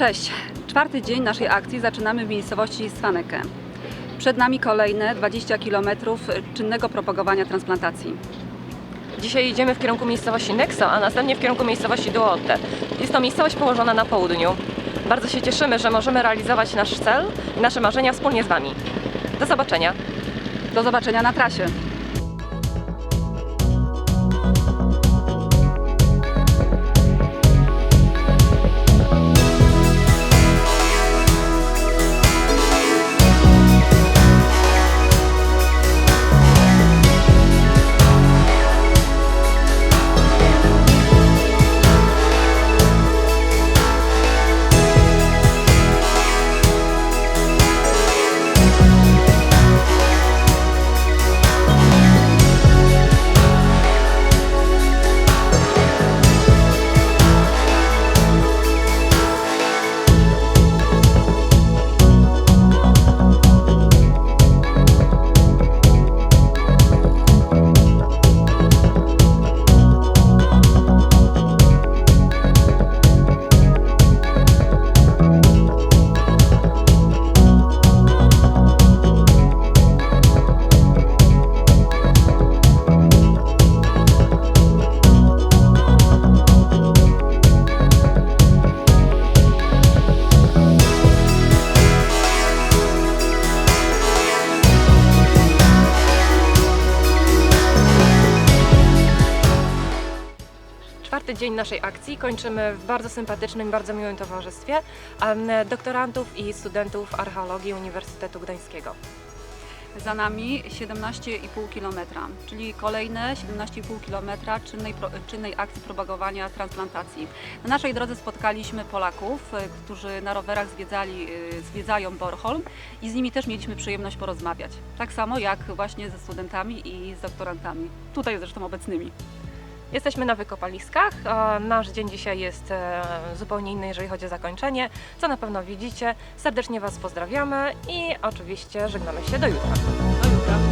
Cześć! Czwarty dzień naszej akcji zaczynamy w miejscowości Swaneke. Przed nami kolejne 20 km czynnego propagowania transplantacji. Dzisiaj idziemy w kierunku miejscowości Nexo, a następnie w kierunku miejscowości Duote. Jest to miejscowość położona na południu. Bardzo się cieszymy, że możemy realizować nasz cel i nasze marzenia wspólnie z Wami. Do zobaczenia! Do zobaczenia na trasie! Czwarty dzień naszej akcji kończymy w bardzo sympatycznym, bardzo miłym towarzystwie doktorantów i studentów archeologii Uniwersytetu Gdańskiego. Za nami 17,5 km, czyli kolejne 17,5 km czynnej, czynnej akcji propagowania transplantacji. Na naszej drodze spotkaliśmy Polaków, y, którzy na rowerach zwiedzali, y, zwiedzają Bornholm i z nimi też mieliśmy przyjemność porozmawiać. Tak samo jak właśnie ze studentami i z doktorantami, tutaj zresztą obecnymi. Jesteśmy na wykopaliskach. a Nasz dzień dzisiaj jest e, zupełnie inny, jeżeli chodzi o zakończenie, co na pewno widzicie. Serdecznie Was pozdrawiamy i oczywiście żegnamy się do jutra. Do jutra.